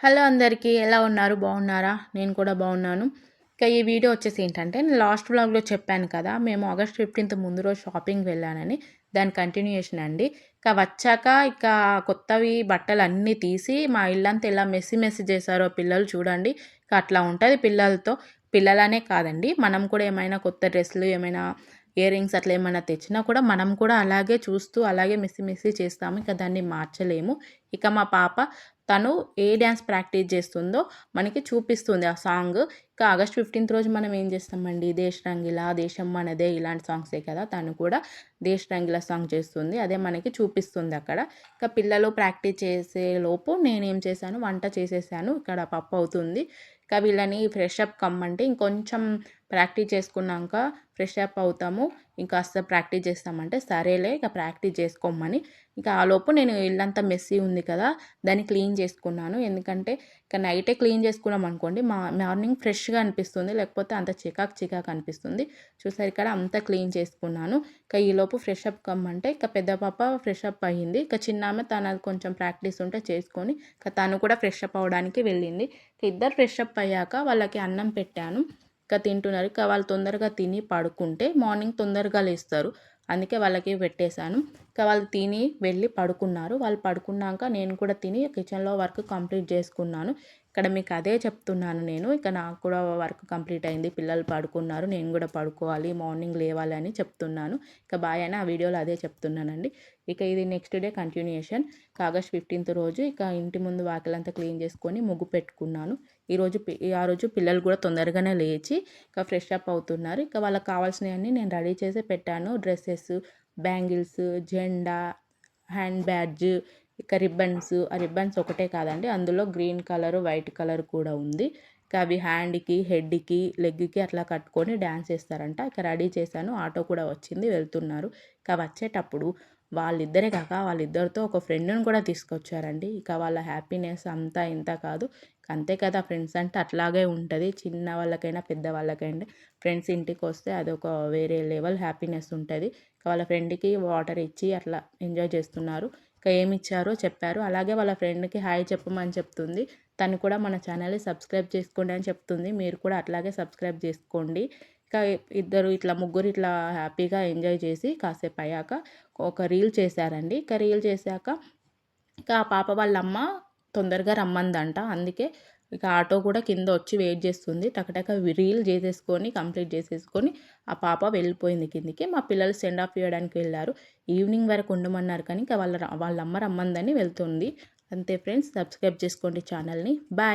Hello అందరికీ ఎలా ఉన్నారు? బాగున్నారా? నేను కూడా బాగున్నాను. ఇక ఈ వీడియో వచ్చేసి ఏంటంటే నేను లాస్ట్ బ్లాగ్లో చెప్పాను కదా మేము ఆగస్ట్ ఫిఫ్టీన్త్ ముందు రోజు షాపింగ్ వెళ్ళానని. దాని కంటిన్యూయేషన్ అండి. ఇక వచ్చాక ఇక కొత్తవి బట్టలు అన్నీ తీసి మా ఇల్లంతా ఎలా మెస్సి మెస్సి చేశారో పిల్లలు చూడండి. ఇక అట్లా ఉంటుంది పిల్లలతో. పిల్లలనే కాదండి మనం కూడా ఏమైనా కొత్త డ్రెస్సులు ఏమైనా ఇయర్ రింగ్స్ అట్లా ఏమైనా తెచ్చినా కూడా మనం కూడా అలాగే చూస్తూ అలాగే మిస్సి మిస్సి చేస్తాము. ఇక దాన్ని మార్చలేము. ఇక మా పాప తను ఏ డ్యాన్స్ ప్రాక్టీస్ చేస్తుందో మనకి చూపిస్తుంది ఆ సాంగ్. ఇక ఆగస్ట్ ఫిఫ్టీన్త్ రోజు మనం ఏం చేస్తామండి? దేశ రంగిలా దేశం మనదే ఇలాంటి సాంగ్సే కదా? తను కూడా దేశ రంగిలా సాంగ్ చేస్తుంది. అదే మనకి చూపిస్తుంది అక్కడ. ఇక పిల్లలు ప్రాక్టీస్ చేసే లోపు నేనేం చేశాను? వంట చేసేసాను. ఇక్కడ పప్పు అవుతుంది. ఇక వీళ్ళని ఫ్రెష్ అప్ కమ్మంటే ఇంకొంచెం ప్రాక్టీస్ చేసుకున్నాక ఫ్రెష్ అప్ అవుతాము. ఇంకా ప్రాక్టీస్ చేస్తామంటే సరేలే ఇక ప్రాక్టీస్ చేసుకోమని. ఇంకా ఆలోపు నేను ఇల్లంతా మెస్సీ ఉంది కదా దాన్ని క్లీన్ చేసుకున్నాను. ఎందుకంటే ఇక నైటే క్లీన్ చేసుకున్నాం అనుకోండి మా మార్నింగ్ ఫ్రెష్గా అనిపిస్తుంది లేకపోతే అంత చికాక్ చికాక్ అనిపిస్తుంది. చూసారు ఇక్కడ అంతా క్లీన్ చేసుకున్నాను. ఇక ఈలోపు ఫ్రెష్ అప్ కమ్మంటే ఇక పెద్ద పాప ఫ్రెష్ అప్ అయ్యింది ఇక చిన్న ఆమె తనది కొంచెం ప్రాక్టీస్ ఉంటే చేసుకొని ఇక తను కూడా ఫ్రెష్ అప్ అవ్వడానికి వెళ్ళింది. ఇద్దరు ఫ్రెష్ అప్ అయ్యాక వాళ్ళకి అన్నం పెట్టాను. తింటున్నారు. ఇంకా వాళ్ళు తొందరగా తిని పడుకుంటే మార్నింగ్ తొందరగా లేస్తారు. అందుకే వాళ్ళకి పెట్టేశాను. ఇంకా వాళ్ళు తిని వెళ్ళి పడుకున్నారు. వాళ్ళు పడుకున్నాక నేను కూడా తిని కిచెన్లో వర్క్ కంప్లీట్ చేసుకున్నాను. ఇక్కడ మీకు అదే చెప్తున్నాను నేను. ఇక నాకు కూడా వర్క్ కంప్లీట్ అయింది. పిల్లలు పడుకున్నారు. నేను కూడా పడుకోవాలి. మార్నింగ్ లేవాలి అని చెప్తున్నాను. ఇక బాయ్ అని ఆ వీడియోలో అదే చెప్తున్నానండి. ఇక ఇది next day continuation. August fifteenth రోజు ఇక ఇంటి ముందు వాకిలంతా క్లీన్ చేసుకొని ముగ్గు పెట్టుకున్నాను. ఈరోజు ఆ రోజు పిల్లలు కూడా తొందరగానే లేచి ఇక ఫ్రెష్ అప్ అవుతున్నారు. ఇక వాళ్ళకి కావాల్సినవన్నీ నేను రెడీ చేసి పెట్టాను. డ్రెస్సెస్ బ్యాంగిల్స్ జెండా హ్యాండ్ బ్యాడ్జ్ ఇక రిబ్బన్స్ ఆ రిబ్బన్స్ ఒకటే కాదండి. అందులో గ్రీన్ కలర్ వైట్ కలర్ కూడా ఉంది. ఇక అవి హ్యాండ్కి హెడ్కి లెగ్కి అట్లా కట్టుకొని డ్యాన్స్ చేస్తారంట. ఇక రెడీ చేశాను. ఆటో కూడా వచ్చింది వెళ్తున్నారు. ఇక వచ్చేటప్పుడు వాళ్ళిద్దరే కాక వాళ్ళిద్దరితో ఒక ఫ్రెండ్ని కూడా తీసుకొచ్చారండి. ఇక వాళ్ళ హ్యాపీనెస్ అంతా ఇంత కాదు. అంతే కదా ఫ్రెండ్స్ అంటే అట్లాగే ఉంటుంది. చిన్న వాళ్ళకైనా పెద్ద వాళ్ళకైనా ఫ్రెండ్స్ ఇంటికి వస్తే అదొక వేరే లెవెల్ హ్యాపీనెస్ ఉంటుంది. వాళ్ళ ఫ్రెండ్కి వాటర్ ఇచ్చి అట్లా ఎంజాయ్ చేస్తున్నారు. ఇంకా ఏమి ఇచ్చారో చెప్పారు. అలాగే వాళ్ళ ఫ్రెండ్కి హాయ్ చెప్పమని చెప్తుంది. తను కూడా మన ఛానల్ని సబ్స్క్రైబ్ చేసుకోండి అని చెప్తుంది. మీరు కూడా అట్లాగే సబ్స్క్రైబ్ చేసుకోండి. ఇంకా ఇద్దరు ఇట్లా ముగ్గురు ఇట్లా హ్యాపీగా ఎంజాయ్ చేసి కాసేపు అయ్యాక ఒక రీల్ చేశారండి. ఇంకా రీల్ చేశాక ఇంకా ఆ పాప వాళ్ళ అమ్మ తొందరగా రమ్మందంట. అందుకే ఇక ఆటో కూడా కింద వచ్చి వెయిట్ చేస్తుంది. టకటక రీల్ చేసేసుకొని కంప్లీట్ చేసేసుకొని ఆ పాప వెళ్ళిపోయింది కిందికి. మా పిల్లలు సెండ్ ఆఫ్ చేయడానికి వెళ్ళారు. ఈవినింగ్ వరకు ఉండమన్నారు కానీ ఇంకా వాళ్ళ వాళ్ళ అమ్మ రమ్మందని వెళ్తుంది. అంతే ఫ్రెండ్స్ సబ్స్క్రైబ్ చేసుకోండి ఛానల్ని. బాయ్.